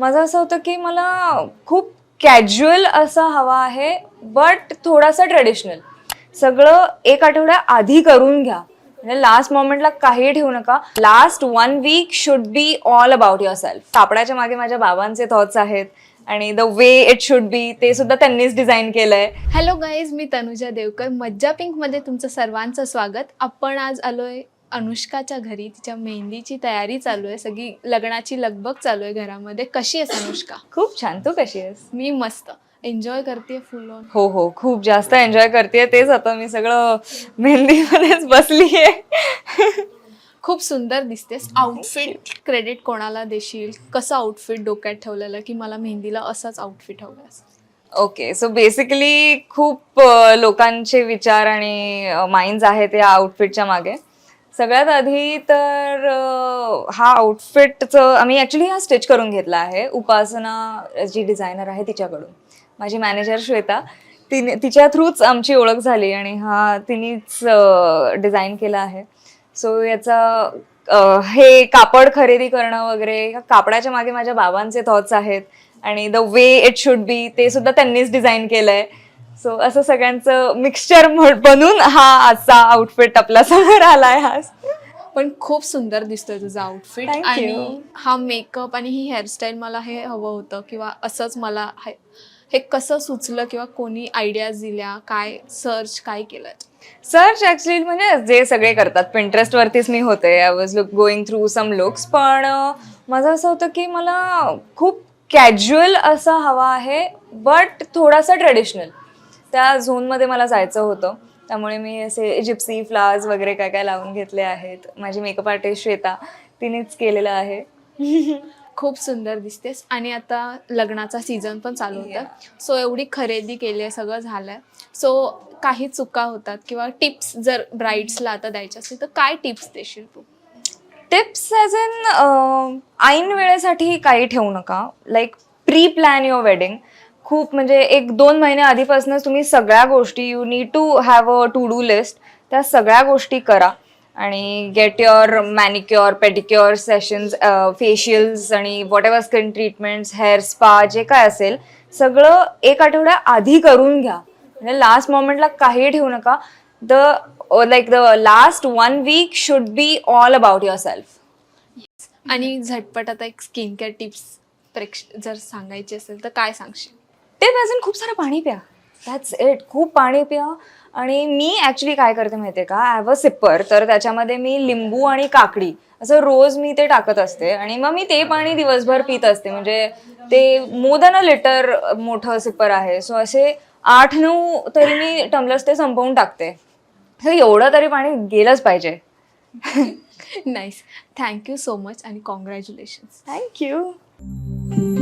माझं असं होतं की मला खूप कॅज्युअल असा हवा आहे बट थोडासा ट्रेडिशनल सगळं एक आठवड्या आधी करून घ्या. म्हणजे लास्ट मोमेंटला काही ठेवू नका. Last one week should be all about yourself कापडाच्या मागे माझ्या बाबांचे थॉट्स आहेत आणि the way it should be ते सुद्धा त्यांनीच डिझाईन केलंय. हॅलो गाईज मी तनुजा देवकर. मज्जा पिंकमध्ये तुमचं सर्वांचं स्वागत. आपण आज आलोय अनुष्काच्या घरी तिच्या मेहंदीची तयारी चालू आहे. सगळी लग्नाची लगबग चालू आहे घरामध्ये. कशी आहेस अनुष्का? खूप छान. तू कशी आहेस? मी मस्त. एन्जॉय करते फुल ऑन हो हो. खूप जास्त एन्जॉय करते तेच आता मी सगळं मेहंदीमध्येच बसली आहे खूप सुंदर दिसतेस. आउटफिट क्रेडिट कोणाला देशील? कसं आउटफिट डोक्यात ठेवलेलं? की मला मेहंदीला असंच आउटफिट हवं असं ओके सो बेसिकली खूप लोकांचे विचार आणि माइंड्स आहेत या आउटफिटच्या मागे. सगळ्यात आधी तर हा आउटफिटचं आम्ही ॲक्च्युली हा स्टिच करून घेतला आहे. उपासना जी डिझायनर आहे तिच्याकडून. माझी मॅनेजर श्वेता तिने तिच्या थ्रूच आमची ओळख झाली आणि हा तिनेच डिझाईन केला आहे. सो याचा हे कापड खरेदी करणं वगैरे कापडाच्या मागे माझ्या बाबांचे थॉट्स आहेत आणि the way it should be ते सुद्धा त्यांनीच डिझाईन केलं आहे सो असं सगळ्यांचं मिक्सचर बनून हा आजचा आउटफिट आपल्यासमोर आलाय हा पण खूप सुंदर दिसतोय तुझं आउटफिट Thank you. आणि हा मेकअप आणि ही हेअरस्टाईल मला हे हवं होतं किंवा असंच मला हे हे कसं सुचलं किंवा कोणी आयडियाज दिल्या काय सर्च काय केलं सर्च ऍक्च्युली म्हणजे जे सगळे करतात. पिंटरेस्ट वरतीच मी होते. I was look going through some looks पण अं, माझं असं होतं की मला खूप कॅज्युअल असा हवा आहे बट थोडासा ट्रेडिशनल त्या झोनमध्ये मला जायचं होतं. त्यामुळे मी असे जिप्सी फ्लावर्स वगैरे काय काय लावून घेतले आहेत. माझी मेकअप आर्टिस्ट श्वेता तिनेच केलेलं आहे. खूप सुंदर दिसतेस. आणि आता लग्नाचा सीझन पण चालू होता. सो एवढी खरेदी केली आहे सगळं झालंय. सो काही चुका होतात किंवा टिप्स जर ब्राईड्सला आता द्यायच्या असतील तर काय टिप्स देशील तू? टिप्स ॲज इन ऐन वेळेसाठी काही ठेवू नका. Like pre plan your wedding खूप म्हणजे एक दोन महिन्या आधीपासूनच तुम्ही सगळ्या गोष्टी you need to have a to do list त्या सगळ्या गोष्टी करा. आणि get your manicure pedicure sessions facials आणि whatever skin treatments hair spa जे काय असेल सगळं एक आठवड्या आधी करून घ्या. म्हणजे लास्ट मोमेंटला काही ठेवू नका. The like the last one week should be all about yourself आणि झटपट आता एक स्किन केअर टिप्स प्रेक्ष जर सांगायची असेल तर काय सांगशील? ते अजून खूप सारं पाणी प्या. दॅट्स इट खूप पाणी प्या. आणि मी ॲक्च्युली काय करते माहिती आहे का? आय हॅव अ सिप्पर तर त्याच्यामध्ये मी लिंबू आणि काकडी असं रोज मी ते टाकत असते. आणि मग मी ते पाणी दिवसभर पित असते. म्हणजे ते मोर दॅन अ लिटर मोठं सिप्पर आहे. सो असे आठ नऊ तरी मी टम्लर्स ते संपवून टाकते. तर एवढं तरी पाणी गेलंच पाहिजे. Nice thank you so much आणि कॉंग्रॅच्युलेशन्स थँक्यू